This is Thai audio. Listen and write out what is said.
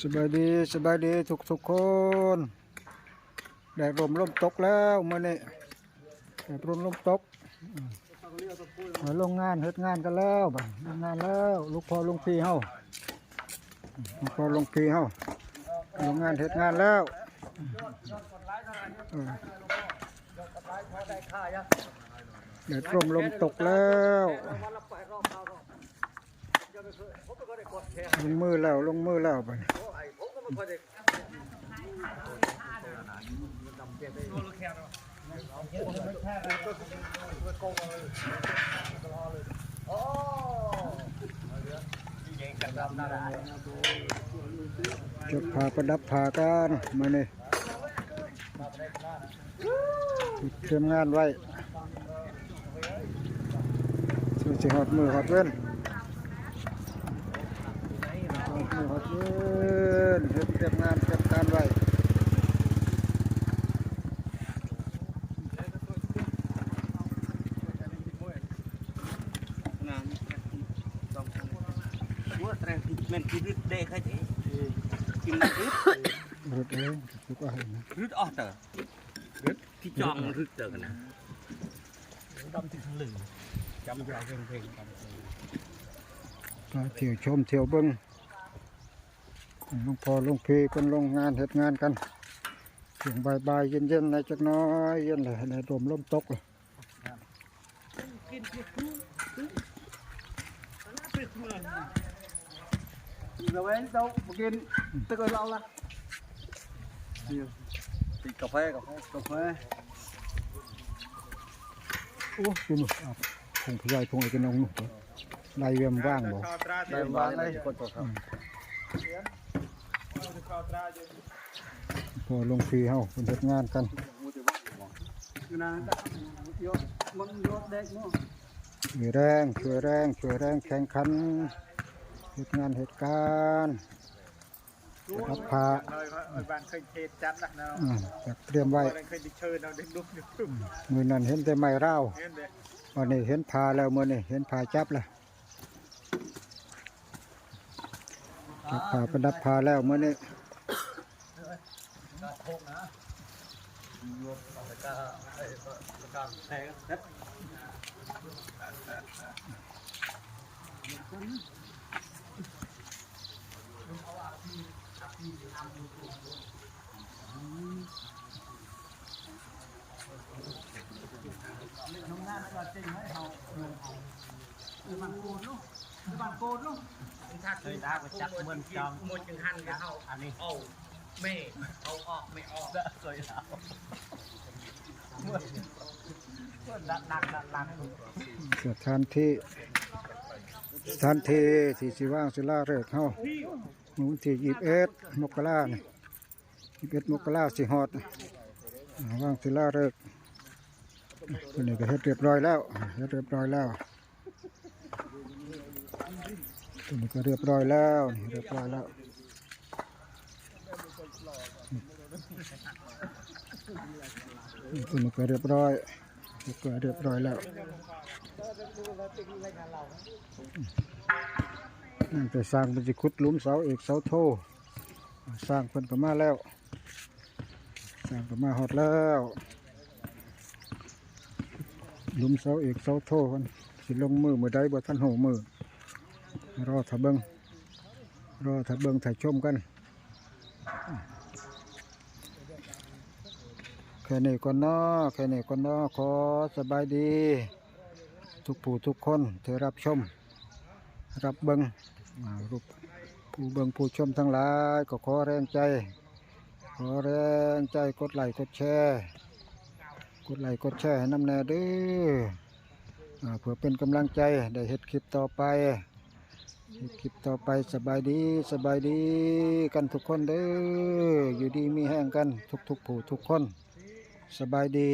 สบายดีสบายดีทุกทุกคนแดดลมลมตกแล้วมื่อนี้แดดลมลมตกมาลงงานเฮ็ดงานกันแล้วบัดลงงานแล้วลูกพ่อลุงพี่เฮาลูกพ่อลุงพี่เฮาลงงานเฮ็ดงานแล้วแดดลมลมตกแล้ว ลงมือแล้วลงมือแล้วบัดจุดพาประดับพากันมาเนี่เตรียมงานไว้ส่วนสิหอดมือหอดเว้น หอดมือหอดเว้นเฮ็ดเตรียมงานเตรียมการไว้ว่าแต่มันคือรึดเด็กใช่ไหมกินรึดรถเองทุกอะไรนะรึดออกเตอร์รึดที่จองรึดเตอร์กันนะดำที่ทะลึงจำยาวเพลงเพลงกันมาเที่ยวชมเที่ยวเบิ้งห ลวงพ่อหลวงพี่เป็นลงงานเฮ็ดงานกันเสียงบายบายเย็นเย็นในจักน้อยเย็นเลยในลมลมตกเลยเราเว้นเรากินตึกอนเราละติดกาแฟกาแฟกาแฟโอ้ดูหนูอะคงพยายคงไอ้กระนองหนูลายเวียมว่างบ่ได้บ้านเลยคนตัวครับ พอลงฟีเฮาเป็นเฮ็ดงานกันมีแรงช่วยแรงช่วยแรงแข่งขันเหตุงานเหตุการณ์รับพาจากเตรียมไว้มือนั่นเห็นแต่ไม้เร่าวันนี้เห็นพาแล้วมือนี่เห็นพาจับแล้วจับพาเป็นรับพาแล้วมือนี่ นเห็นแต่ไม้ร้าวเห็นเลยวันนี้เห็นพาแล้วมื้อนี้เห็นพาจับแล้วจับพาประดับพาแล้วมื้อนี้เคยได้มาจับเหมือนจองมดจังหันกันเขาอันนี้เอา ไม่เอาออกไม่ออกเคยแล้วเมื่อเมื่อดักดักดักดักสถานที่สถานที่ที่สิว่างศิลาฤกษ์เฮามื้อวันที่21มกราเนี่ย21มกราสิฮอดว่างศิลาฤกษ์ตัวนี้ก็เฮ็ดเรียบร้อยแล้วเฮ็ดเรียบร้อยแล้วตัวนี้ก็เรียบร้อยแล้วเรียบร้อยแล้ว ตัวนี้ก็เรียบร้อยตัวนี้ก็เรียบร้อยแล้วนั่นแต่สร้างเป็นสิขุดลุมเสาเอกเสาโทสร้างเพิ่นก็มาแล้ว สร้างก็มาฮอดแล้วลุมเสาเอกเสาโทเพิ่นสิลงมือมือใดบ่ทันหูมือรอถ้าเบิ่งรอถ้าเบิ่งถ้ายชมกัน ค่นี้ก่อนเนาะแค่นี้ก่อนเนาะขอสบายดี ทุกผู้ทุกคนที่รับชม รับเบิงรูปผู้เบิงผู้ชมทั้งหลายก็ขอแรงใจ ขอแรงใจกดไลค์กดแชร์กดไลค์กดแชร์ให้น้ำแน่เด้อเพื่อเป็นกำลังใจได้เฮ็ดคลิปต่อไปคลิปต่อไปสบายดีสบายดีกันทุกคนเด้ออยู่ดีมีแห้งกันทุกๆผู้ทุกคน สบายดี